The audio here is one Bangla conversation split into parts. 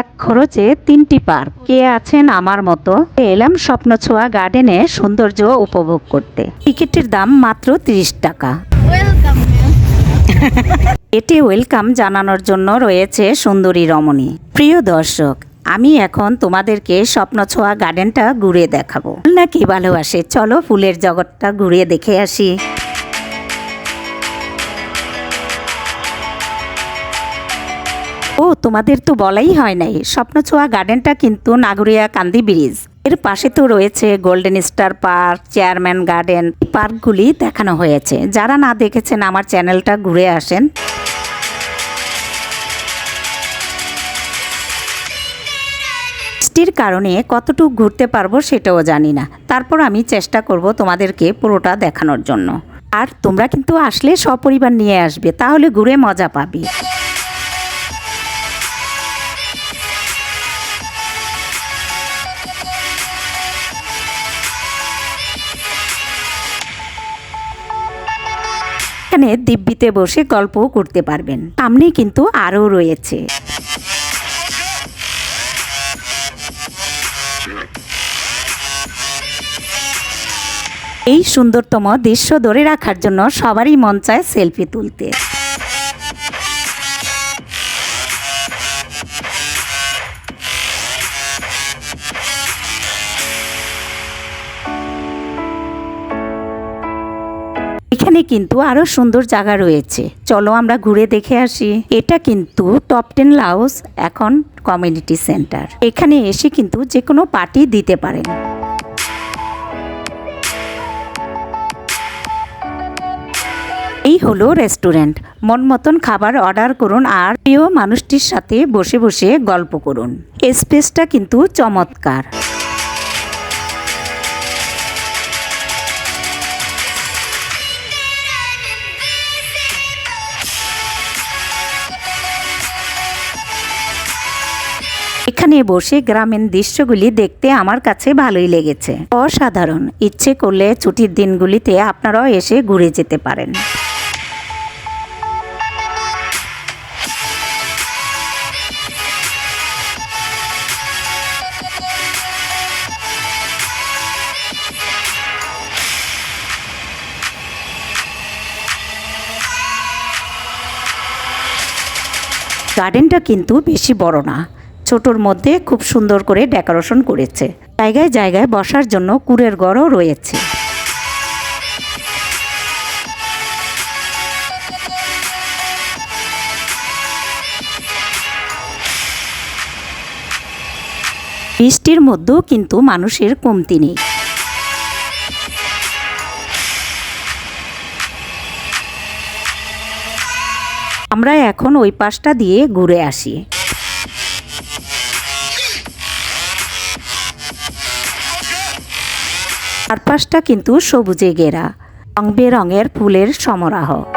এক খরচে তিনটি পার্ক। কে আছেন আমার মতো? এলাম স্বপ্নছোয়া গার্ডেনে সৌন্দর্য উপভোগ করতে। টিকিটের দাম মাত্র তিরিশ টাকা। এটি ওয়েলকাম জানানোর জন্য রয়েছে সুন্দরী রমণী। প্রিয় দর্শক আমি এখন তোমাদেরকে স্বপ্নছোয়া গার্ডেনটা ঘুরে দেখাবো। নাকি ভালোবাসে? চলো ফুলের জগৎটা ঘুরে দেখে আসি। ও, তোমাদের তো বলাই হয় নাই। স্বপ্নছোয়া গার্ডেনটা কিন্তু নাগরিয়া কান্দি ব্রিজ। এর পাশে তো রয়েছে golden star park, chairman garden. পার্কগুলি দেখানো হয়েছে। যারা না দেখেছেন, আমার চ্যানেলটা ঘুরে আসেন। বৃষ্টির কারণে কতটুকু ঘুরতে পারব সেটাও জানি না। তারপর আমি চেষ্টা করব তোমাদেরকে পুরোটা দেখানোর জন্য। আর তোমরা কিন্তু আসলে সপরিবার নিয়ে আসবে, তাহলে ঘুরে মজা পাবে। এখানে দিব্যিতে বসে গল্প করতে পারবেন। সামনে কিন্তু আরও রয়েছে। এই সুন্দরতম দৃশ্য ধরে রাখার জন্য সবারই মন চায় সেলফি তুলতে। এখানে কিন্তু আরও সুন্দর জায়গা রয়েছে। চলো আমরা ঘুরে দেখে আসি। এটা কিন্তু টপ টেন লাউস এখন কমিউনিটি সেন্টার এখানে এসে কিন্তু যে কোনো পার্টি দিতে পারেন। এই হলো রেস্টুরেন্ট মন মতন খাবার অর্ডার করুন আর প্রিয় মানুষটির সাথে বসে বসে গল্প করুন। স্পেসটা কিন্তু চমৎকার। এখানে বসে গ্রামীণ দৃশ্যগুলি দেখতে আমার কাছে ভালোই লেগেছে। অসাধারণ। ইচ্ছে করলে ছুটির দিনগুলিতে আপনারাও এসে ঘুরে যেতে পারেন। গার্ডেনটা কিন্তু বেশি বড় না। ছোটোর মধ্যে খুব সুন্দর করে ডেকোরেশন করেছে। জায়গায় জায়গায় বসার জন্য কুড়ের গড়ও রয়েছে। বৃষ্টির মধ্যেও কিন্তু মানুষের কমতি নেই। আমরা এখন ওই পাশটা দিয়ে ঘুরে আসি। চারপাশটা কিন্তু সবুজে ঘেরা। রং বেরঙের ফুলের সমারোহ।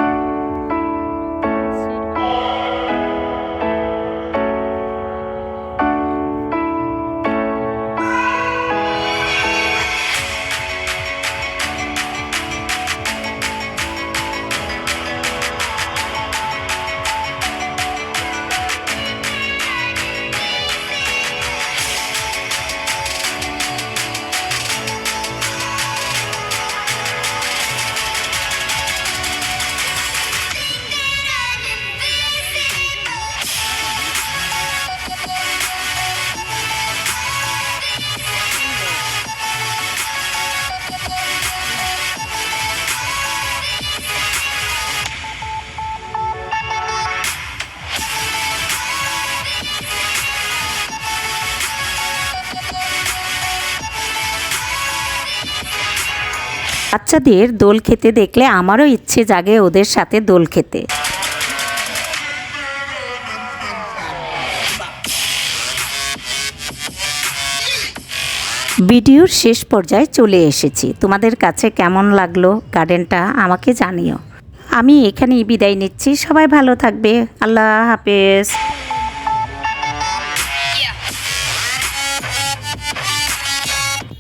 বাচ্চাদের দোল খেতে দেখলে আমারও ইচ্ছে জাগে ওদের সাথে দোল খেতে। ভিডিওর শেষ পর্যায়ে চলে এসেছি। তোমাদের কাছে কেমন লাগল গার্ডেনটা আমাকে জানিও। আমি এখানেই বিদায় নিচ্ছি। সবাই ভালো থাকবে। আল্লাহ হাফেজ।